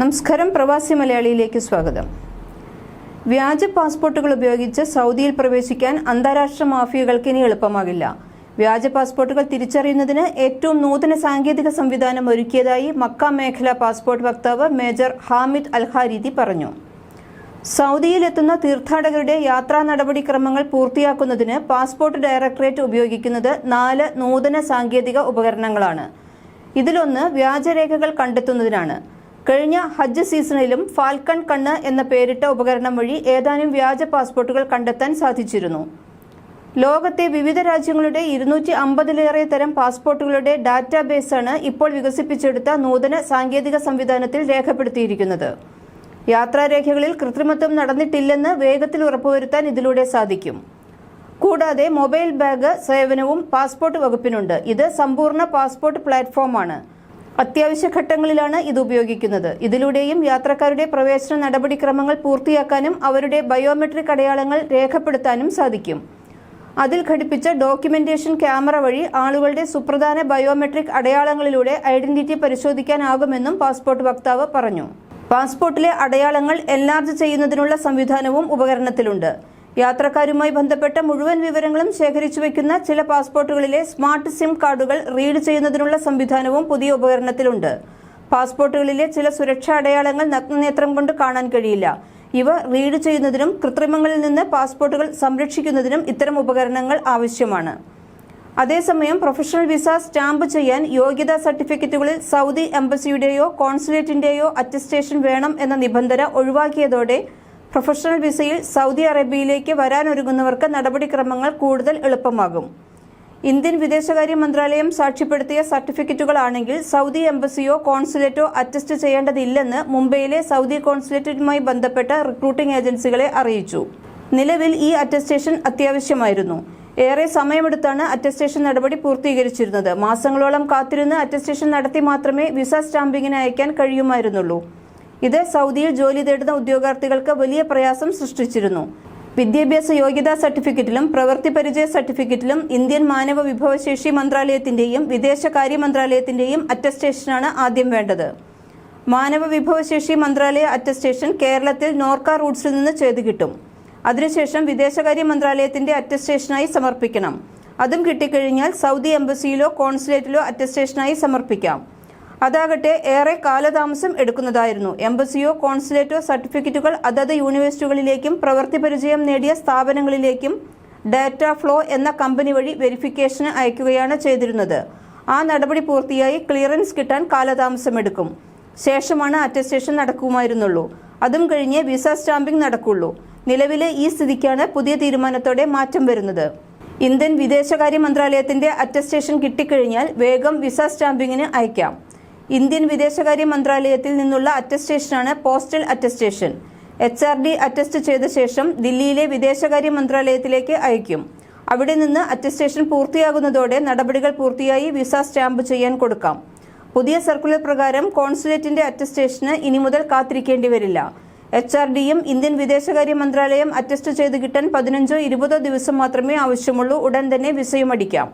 നമസ്കാരം പ്രവാസി മലയാളിയിലേക്ക് സ്വാഗതം. വ്യാജ പാസ്പോർട്ടുകൾ ഉപയോഗിച്ച് സൗദിയിൽ പ്രവേശിക്കാൻ അന്താരാഷ്ട്ര മാഫിയകൾക്ക് ഇനി എളുപ്പമാകില്ല. വ്യാജ പാസ്പോർട്ടുകൾ തിരിച്ചറിയുന്നതിന് ഏറ്റവും നൂതന സാങ്കേതിക സംവിധാനം ഒരുക്കിയതായി മക്ക മേഖല പാസ്പോർട്ട് വക്താവ് മേജർ ഹാമിദ് അൽഹാരിദി പറഞ്ഞു. സൗദിയിലെത്തുന്ന തീർത്ഥാടകരുടെ യാത്രാ നടപടിക്രമങ്ങൾ പൂർത്തിയാക്കുന്നതിന് പാസ്പോർട്ട് ഡയറക്ടറേറ്റ് ഉപയോഗിക്കുന്നത് നാല് നൂതന സാങ്കേതിക ഉപകരണങ്ങളാണ്. ഇതിലൊന്ന് വ്യാജരേഖകൾ കണ്ടെത്തുന്നതിനാണ്. കഴിഞ്ഞ ഹജ്ജ് സീസണിലും ഫാൽക്കൺ കണ്ണ് എന്ന പേരിട്ട ഉപകരണം വഴി ഏതാനും വ്യാജ പാസ്പോർട്ടുകൾ കണ്ടെത്താൻ സാധിച്ചിരുന്നു. ലോകത്തെ വിവിധ രാജ്യങ്ങളുടെ ഇരുന്നൂറ്റി അമ്പതിലേറെ തരം പാസ്പോർട്ടുകളുടെ ഡാറ്റാബേസാണ് ഇപ്പോൾ വികസിപ്പിച്ചെടുത്ത നൂതന സാങ്കേതിക സംവിധാനത്തിൽ രേഖപ്പെടുത്തിയിരിക്കുന്നത്. യാത്രാരേഖകളിൽ കൃത്രിമത്വം നടന്നിട്ടില്ലെന്ന് വേഗത്തിൽ ഉറപ്പുവരുത്താൻ ഇതിലൂടെ സാധിക്കും. കൂടാതെ മൊബൈൽ ബാഗ് സേവനവും പാസ്പോർട്ട് വകുപ്പിനുണ്ട്. ഇത് സമ്പൂർണ പാസ്പോർട്ട് പ്ലാറ്റ്ഫോമാണ്. അത്യാവശ്യ ഘട്ടങ്ങളിലാണ് ഇത് ഉപയോഗിക്കുന്നത്. ഇതിലൂടെയും യാത്രക്കാരുടെ പ്രവേശന നടപടിക്രമങ്ങൾ പൂർത്തിയാക്കാനും അവരുടെ ബയോമെട്രിക് അടയാളങ്ങൾ രേഖപ്പെടുത്താനും സാധിക്കും. അതിൽ ഘടിപ്പിച്ച ഡോക്യുമെന്റേഷൻ ക്യാമറ വഴി ആളുകളുടെ സുപ്രധാന ബയോമെട്രിക് അടയാളങ്ങളിലൂടെ ഐഡന്റിറ്റി പരിശോധിക്കാനാകുമെന്നും പാസ്പോർട്ട് വക്താവ് പറഞ്ഞു. പാസ്പോർട്ടിലെ അടയാളങ്ങൾ എൻലാർജ് ചെയ്യുന്നതിനുള്ള സംവിധാനവും ഉപകരണത്തിലുണ്ട്. യാത്രക്കാരുമായി ബന്ധപ്പെട്ട മുഴുവൻ വിവരങ്ങളും ശേഖരിച്ചു വയ്ക്കുന്ന ചില പാസ്പോർട്ടുകളിലെ സ്മാർട്ട് സിം കാർഡുകൾ റീഡ് ചെയ്യുന്നതിനുള്ള സംവിധാനവും പുതിയ ഉപകരണത്തിലുണ്ട്. പാസ്പോർട്ടുകളിലെ ചില സുരക്ഷാ അടയാളങ്ങൾ നഗ്നനേത്രം കൊണ്ട് കാണാൻ കഴിയില്ല. ഇവ റീഡ് ചെയ്യുന്നതിനും കൃത്രിമങ്ങളിൽ നിന്ന് പാസ്പോർട്ടുകൾ സംരക്ഷിക്കുന്നതിനും ഇത്തരം ഉപകരണങ്ങൾ ആവശ്യമാണ്. അതേസമയം പ്രൊഫഷണൽ വിസ സ്റ്റാമ്പ് ചെയ്യാൻ യോഗ്യതാ സർട്ടിഫിക്കറ്റുകളിൽ സൗദി എംബസിയുടെയോ കോൺസുലേറ്റിന്റെയോ അറ്റസ്റ്റേഷൻ വേണം എന്ന നിബന്ധന ഒഴിവാക്കിയതോടെ പ്രൊഫഷണൽ വിസയിൽ സൗദി അറേബ്യയിലേക്ക് വരാനൊരുങ്ങുന്നവർക്ക് നടപടിക്രമങ്ങൾ കൂടുതൽ എളുപ്പമാകും. ഇന്ത്യൻ വിദേശകാര്യ മന്ത്രാലയം സാക്ഷ്യപ്പെടുത്തിയ സർട്ടിഫിക്കറ്റുകളാണെങ്കിൽ സൗദി എംബസിയോ കോൺസുലേറ്റോ അറ്റസ്റ്റ് ചെയ്യേണ്ടതില്ലെന്ന് മുംബൈയിലെ സൗദി കോൺസുലേറ്റുമായി ബന്ധപ്പെട്ട റിക്രൂട്ടിംഗ് ഏജൻസികളെ അറിയിച്ചു. നിലവിൽ ഈ അറ്റസ്റ്റേഷൻ അത്യാവശ്യമായിരുന്നു. ഏറെ സമയമെടുത്താണ് അറ്റസ്റ്റേഷൻ നടപടി പൂർത്തീകരിച്ചിരുന്നത്. മാസങ്ങളോളം കാത്തിരുന്ന് അറ്റസ്റ്റേഷൻ നടത്തി മാത്രമേ വിസ സ്റ്റാമ്പിങ്ങിന് അയക്കാൻ കഴിയുമായിരുന്നുള്ളൂ. ഇത് സൗദിയിൽ ജോലി തേടുന്ന ഉദ്യോഗാർത്ഥികൾക്ക് വലിയ പ്രയാസം സൃഷ്ടിച്ചിരുന്നു. വിദ്യാഭ്യാസ യോഗ്യതാ സർട്ടിഫിക്കറ്റിലും പ്രവൃത്തി പരിചയ സർട്ടിഫിക്കറ്റിലും ഇന്ത്യൻ മാനവ വിഭവശേഷി മന്ത്രാലയത്തിന്റെയും വിദേശകാര്യ മന്ത്രാലയത്തിന്റെയും അറ്റസ്റ്റേഷനാണ് ആദ്യം വേണ്ടത്. മാനവ വിഭവശേഷി മന്ത്രാലയ അറ്റസ്റ്റേഷൻ കേരളത്തിൽ നോർക്ക റൂട്ട്സിൽ നിന്ന് ചെയ്തു കിട്ടും. അതിനുശേഷം വിദേശകാര്യ മന്ത്രാലയത്തിന്റെ അറ്റസ്റ്റേഷനായി സമർപ്പിക്കണം. അതും കിട്ടിക്കഴിഞ്ഞാൽ സൗദി എംബസിയിലോ കോൺസുലേറ്റിലോ അറ്റസ്റ്റേഷനായി സമർപ്പിക്കാം. അതാകട്ടെ ഏറെ കാലതാമസം എടുക്കുന്നതായിരുന്നു. എംബസിയോ കോൺസുലേറ്റോ സർട്ടിഫിക്കറ്റുകൾ അതത് യൂണിവേഴ്സിറ്റികളിലേക്കും പ്രവൃത്തി പരിചയം നേടിയ സ്ഥാപനങ്ങളിലേക്കും ഡാറ്റ ഫ്ലോ എന്ന കമ്പനി വഴി വെരിഫിക്കേഷന് അയക്കുകയാണ് ചെയ്തിരുന്നത്. ആ നടപടി പൂർത്തിയായി ക്ലിയറൻസ് കിട്ടാൻ കാലതാമസമെടുക്കും. ശേഷമാണ് അറ്റസ്റ്റേഷൻ നടക്കുമായിരുന്നുള്ളൂ. അതും കഴിഞ്ഞ് വിസ സ്റ്റാമ്പിംഗ് നടക്കുള്ളൂ. നിലവിലെ ഈ സ്ഥിതിക്കാണ് പുതിയ തീരുമാനത്തോടെ മാറ്റം വരുന്നത്. ഇന്ത്യൻ വിദേശകാര്യ മന്ത്രാലയത്തിന്റെ അറ്റസ്റ്റേഷൻ കിട്ടിക്കഴിഞ്ഞാൽ വേഗം വിസ സ്റ്റാമ്പിങ്ങിന് അയക്കാം. ഇന്ത്യൻ വിദേശകാര്യ മന്ത്രാലയത്തിൽ നിന്നുള്ള അറ്റസ്റ്റേഷനാണ് postal attestation. H R D attest ചെയ്ത ശേഷം ദില്ലിയിലെ വിദേശകാര്യ മന്ത്രാലയത്തിലേക്ക് അയക്കും. അവിടെ നിന്ന് അറ്റസ്റ്റേഷൻ പൂർത്തിയാകുന്നതോടെ നടപടികൾ പൂർത്തിയായി വിസ സ്റ്റാമ്പ് ചെയ്യാൻ കൊടുക്കാം. പുതിയ സർക്കുലർ പ്രകാരം കോൺസുലേറ്റിന്റെ അറ്റസ്റ്റേഷന് ഇനി മുതൽ കാത്തിരിക്കേണ്ടി വരില്ല. എച്ച് ആർ ഡിയും ഇന്ത്യൻ വിദേശകാര്യ മന്ത്രാലയം അറ്റസ്റ്റ് ചെയ്ത് കിട്ടാൻ പതിനഞ്ചോ ഇരുപതോ ദിവസം മാത്രമേ ആവശ്യമുള്ളൂ. ഉടൻ തന്നെ വിസയും അടിക്കാം.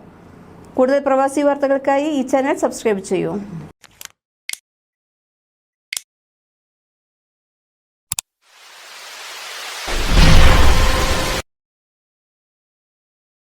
കൂടുതൽ പ്രവാസി വാർത്തകൾക്കായി ഈ ചാനൽ സബ്സ്ക്രൈബ് ചെയ്യൂ.